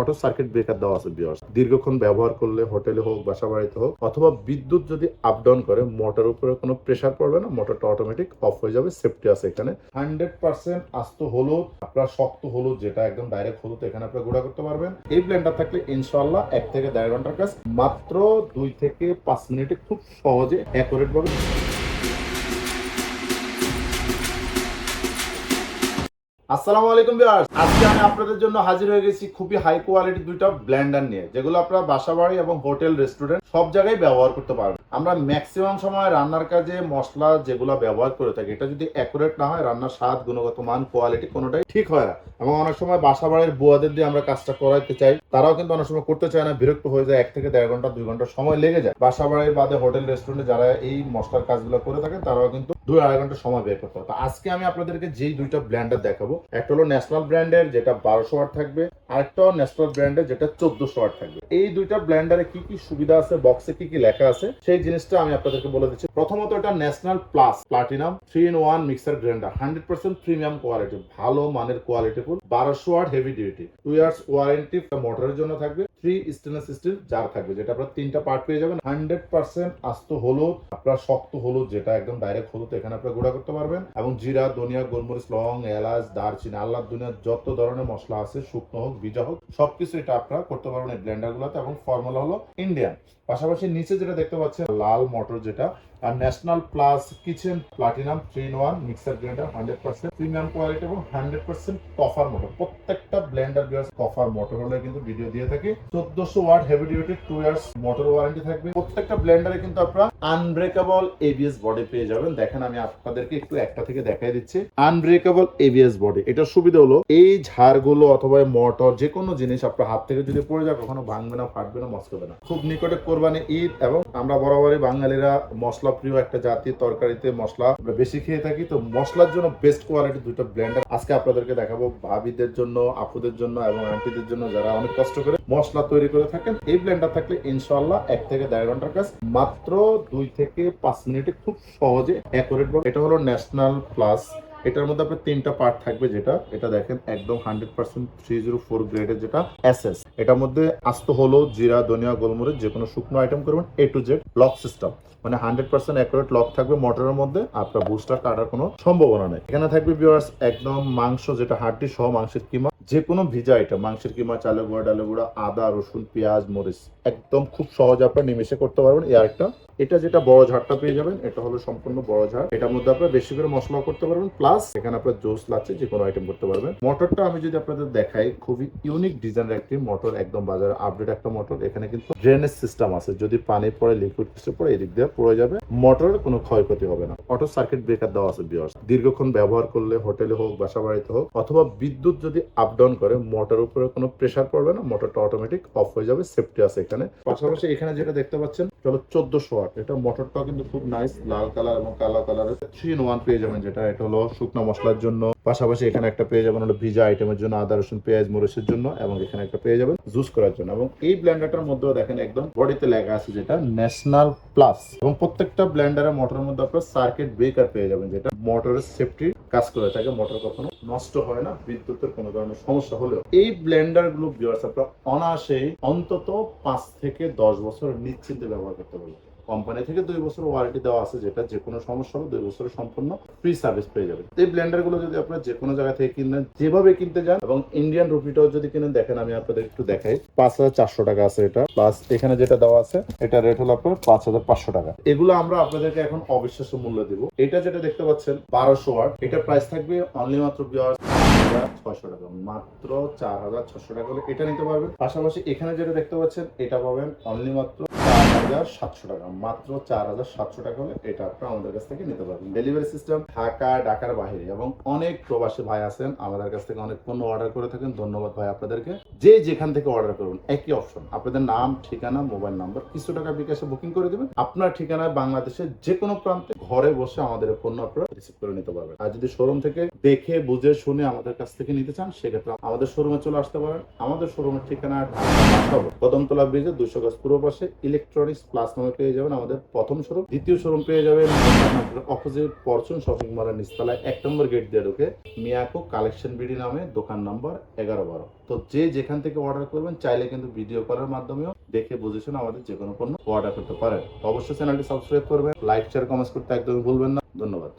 Auto circuit breaker দেওয়া আছে বিয়ার্স দীর্ঘক্ষণ ব্যবহার করলে হোটেলে হোক, বাসা বাড়িতে হোক, অথবা বিদ্যুৎ যদি আপ ডাউন করে মোটর উপরে কোনো প্রেসার পড়বে না মোটরটা অটোমেটিক অফ হয়ে যাবে সেফটি আছে এখানে। হান্ড্রেড পার্সেন্ট আস্ত হলুদ, আপনার শক্ত হলুদ যেটা একদম ডাইরেক্ট হলুদ, এখানে আপনার গুঁড়া করতে পারবেন। এই ব্লেন্ডার থাকলে ইনশাল্লাহ এক থেকে দেড় ঘণ্টার কাজ মাত্র দুই থেকে পাঁচ মিনিটে খুব সহজে অ্যাকুরেট ভাবে আসসালামু আলাইকুম ভিউয়ার্স। আজকে আমি আপনাদের জন্য হাজির হয়ে গেছি খুবই হাই কোয়ালিটি দুইটা ব্লেন্ডার নিয়ে, যেগুলো আপনারা বাসাবাড়ি এবং হোটেল রেস্টুরেন্ট সব জায়গায় ব্যবহার করতে পারবেন। আমরা ম্যাক্সিমাম সময় রান্নার কাজে মশলা যেগুলো ব্যবহার করে থাকি, এটা যদি অ্যাকুরেট না হয়, রান্নার স্বাদ, গুণগত মান কোয়ালিটি কোনোটাই ঠিক হয় না। এবং অনেক সময় বাসাবাড়ির বুয়াদের দিয়ে আমরা কাজটা করাইতে চাই, তারাও কিন্তু অনেক সময় করতে চায় না, বিরক্ত হয়ে যায়, এক থেকে দেড় ঘণ্টা, দুই ঘণ্টা সময় লেগে যায়। বাসাবাড়ির বাদে হোটেল রেস্টুরেন্টে যারা এই মশলার কাজগুলো করে থাকেন তারাও কিন্তু দুই আড়াই ঘণ্টা সময় বের করতে হবে। আজকে আমি আপনাদেরকে যেই দুইটা ব্র্যান্ডার দেখাবো, একটা হলো ন্যাশনাল ব্র্যান্ডের, যেটা বারোশো ওয়াট থাকবে, আরেকটা ন্যাশনাল ব্র্যান্ডের, যেটা চোদ্দশো ওয়াট থাকবে। এই দুইটা ব্র্যান্ডারে কি কি সুবিধা আছে বক্সে কি কি লেখা আছে, সেই জিনিসটা আমি আপনাদেরকে বলে দিচ্ছি। প্রথমত এটা National Plus, Platinum three in one mixer grinder hundred percent premium quality ভালো মানের কোয়ালিটি ফুল বারোশো watt heavy duty two years warranty মোটরের জন্য থাকবে। থ্রি স্টেনলেস স্টিল জার থাকবে, যেটা আপনার তিনটা পার্ট পেয়ে যাবেন। হান্ড্রেড পার্সেন্ট আস্ত আপনার শক্ত যেটা একদম ডাইরেক্ট এখানে আপনার গুঁড়া করতে পারবেন। এবং জিরা, ধনিয়া, গোলমরিচ, লং, এলাচ, দারচিনি আল্লাহ দুনিয়ার যত ধরনের মশলা আছে, শুকনো হোক, ভিজা হোক, সবকিছু এটা আপনারা করতে পারবেন এই ব্লেন্ডার গুলাতে। এবং ফর্মুলা হলো ইন্ডিয়ান পাশাপাশি নিচে যেটা দেখতে পাচ্ছেন, লাল মটর যেটা আর National Plus kitchen Platinum three in one mixer blender hundred percent premium quality এবং হান্ড্রেড পার্সেন্ট কফার মোটর প্রত্যেকটা ব্লেন্ডার বিয়ার্স কফার মোটর হলে কিন্তু ভিডিও দিয়ে থাকি। চোদ্দশো watt heavy duty two years motor warranty থাকবে। প্রত্যেকটা ব্লেন্ডারে কিন্তু আপনারা আনব্রেকেবল এবিএস বডি পেয়ে যাবেন। দেখেন আমি আপনাদেরকে একটু একটা থেকে দেখাই দিচ্ছি। আনব্রেকেবল এবিএস বডি এটার সুবিধা হলো এই ঝাড়গুলো অথবা মোটর যে কোনো জিনিস আপনার হাত থেকে যদি পড়ে যায়, কখনো ভাঙবে না, ফাটবে না মস্কবে না। খুব নিকটে কোরবানি ঈদ এবং আমরা বরাবরই বাঙালিরা মশলা প্রিয় একটা জাতি, তরকারিতে মশলা। আমরা বেশি খেয়ে থাকি, তো মশলার জন্য বেস্ট কোয়ালিটি দুটো ব্লেন্ডার আজকে আপনাদেরকে দেখাবো ভাবিদের জন্য, আপুদের জন্য এবং আন্টিদের জন্য যারা অনেক কষ্ট করে মশলা তৈরি করে থাকেন। এই ব্লেন্ডার থাকলে ইনশাল্লাহ এক থেকে দেড় ঘণ্টার কাজ, মাত্র দুই থেকে পাঁচ মিনিটে খুব সহজে অ্যাকোরেট এটা হলো ন্যাশনাল প্লাস এটার মধ্যে আপনার তিনটা পার্ট থাকবে যেটা, এটা দেখেন একদম hundred percent three zero four গ্রেডের যেটা এসএস এটার মধ্যে আস্ত হলো জিরা, ধনিয়া, গোলমরিচ যে কোনো শুকনো আইটেম করবেন A to Z lock system মানে হান্ড্রেড পার্সেন্ট অ্যাকুরেট লক থাকবে মোটরের মধ্যে, আপনার বুস্টার কাটার কোনো সম্ভাবনা নেই। এখানে থাকবে ভিউয়ার্স একদম মাংস যেটা, হাড্ডি সহ মাংসের কিমা যে কোনো ভিজা আইটেম মাংসের কিমা চালে গুঁড়া ডালে গুঁড়া, আদা, রসুন, পেঁয়াজ, মরিচ। একদম খুব সহজ আপনার নিমেষে করতে পারবেন। এই আরেকটা এটা যেটা বড় ঝাড়টা পেয়ে যাবেন, এটা হলো সম্পূর্ণ বড় ঝাড়। এটার মধ্যে আপনার বেশি করে মশলা করতে পারবেন প্লাস এখানে আপনার জোস লাগছে যে কোনো আইটেম করতে পারবেন। মোটরটা আমি যদি আপনাদের দেখাই, খুবই ইউনিক ডিজাইনের একটি মোটর, একদম বাজারে আপডেট একটা মটর। এখানে কিন্তু ড্রেনেজ সিস্টেম আছে, যদি পানি পড়ে লিকুইড কিছু পড়ে, এদিক দিয়ে পড়ে যাবে। মোটরের কোনো ক্ষয়ক্ষতি হবে না। অটো সার্কিট ব্রেকার দেওয়া আছে বিয়ার্স দীর্ঘক্ষণ ব্যবহার করলে হোটেলে হোক, বাসা বাড়িতে হোক, অথবা বিদ্যুৎ যদি আপ ডাউন করে মোটর উপরে কোনো প্রেসার পড়বে না, মোটরটা অটোমেটিক অফ হয়ে যাবে সেফটি আছে এখানে। পাশাপাশি এখানে যেটা দেখতে পাচ্ছেন চলো চোদ্দশো ওয়াট এটা মোটরটাও কিন্তু খুব নাইস লাল কালার এবং কালো কালারের থ্রি ইন ওয়ান পেয়ে যাবেন যেটা। এটা হলো শুকনো মশলার জন্য। পাশাপাশি এখানে একটা পেয়ে যাবেন হলো ভিজা আইটেমের জন্য, আদা, রসুন, পেঁয়াজ, মরিচের জন্য এবং এখানে একটা পেয়ে যাবেন জুস করার জন্য। এবং এই ব্লেন্ডারটার মধ্যেও দেখেন একদম বডিতে লেখা আছে যেটা ন্যাশনাল প্লাস এবং প্রত্যেকটা ব্লেন্ডারের মোটরের মধ্যে আপনার সার্কিট ব্রেকার পেয়ে যাবেন যেটা মোটরের সেফটি কাজ করে। থাকে মোটর কখনো নষ্ট হয় না, বিদ্যুতের কোনো ধরনের সমস্যা হলেও। এই ব্লেন্ডারগুলো আপনার অনায়াসেই অন্তত পাঁচ থেকে দশ বছর নিশ্চিন্তে ব্যবহার করতে পারবেন। কোম্পানি থেকে দুই বছর ওয়ারেন্টি দেওয়া আছে, যেটা যে কোনো সমস্যা হলে দুই বছরের সম্পূর্ণ ফ্রি সার্ভিস পেয়ে যাবেন। এই ব্লেন্ডারগুলো যদি আপনার যে কোনো জায়গা থেকে কিনেন যেভাবে কিনতে যান, এবং ইন্ডিয়ান রুপিটাও যদি কিনেন, দেখেন আমি আপনাদের একটু দেখাই। পাঁচ হাজার চারশো টাকা আছে এটা। প্লাস এখানে যেটা দেওয়া আছে, এটা রেট হলো আপনার পাঁচ হাজার পাঁচশো টাকা। এগুলো আমরা আপনাদেরকে এখন অবিশ্বাস্য মূল্য দিব। এটা যেটা দেখতে পাচ্ছেন, বারোশো ওয়াট এটা প্রাইস থাকবে অনলি মাত্র ছয়শো টাকা। মাত্র চার হাজার ছশো টাকা হলে এটা নিতে পারবেন। পাশাপাশি এখানে যেটা দেখতে পাচ্ছেন, এটা পাবেন অনলি মাত্র হাজার সাতশো টাকা। মাত্র চার হাজার সাতশো টাকা হলে এটা আপনারা আমাদের কাছ থেকে নিতে পারবেন। ডেলিভারি সিস্টেম ঢাকা, ঢাকার বাহিরে এবং অনেক প্রবাসী ভাই আছেন, আমাদের কাছ থেকে অনেক পণ্য অর্ডার করে থাকেন। ধন্যবাদ ভাই আপনাদেরকে। যে যেখান থেকে অর্ডার করুন, একই অপশন আপনাদের নাম, ঠিকানা মোবাইল নাম্বার কিছু টাকা বিকাশে বুকিং করে দেবেন। আপনার ঠিকানায় বাংলাদেশের যে কোনো প্রান্তে ঘরে বসে আমাদের পণ্য আপনারা রিসিভ করে নিতে পারবেন। আর যদি শোরুম থেকে দেখে, বুঝে, শুনে আমাদের কাছ থেকে নিতে চান, সেক্ষেত্রে আমাদের শোরুমে চলে আসতে পারেন। আমাদের শোরুমের ঠিকানা কদমতলা ব্রিজের দুশো গাছ পূর্ব পাশে ইলেকট্রনিক্স প্লাস নামে পেয়ে যাবেন আমাদের প্রথম শোরুম দ্বিতীয় শোরুম পেয়ে যাবেন অপোজিট ফরচুন শপিং মলের নিচতলায় এক নম্বর গেট দিয়ে ঢুকে মিয়াকো কালেকশন বিডি নামে দোকান নাম্বার এগারো বারো। তো যে যেখান থেকে অর্ডার করবেন, চাইলে কিন্তু ভিডিও করার মাধ্যমেও দেখে বুঝে শুনে আমাদের যে কোনো পণ্য অর্ডার করতে পারেন। অবশ্যই চ্যানেলটি সাবস্ক্রাইব করবেন লাইক শেয়ার কমেন্টস করতে একদমই ভুলবেন না। ধন্যবাদ।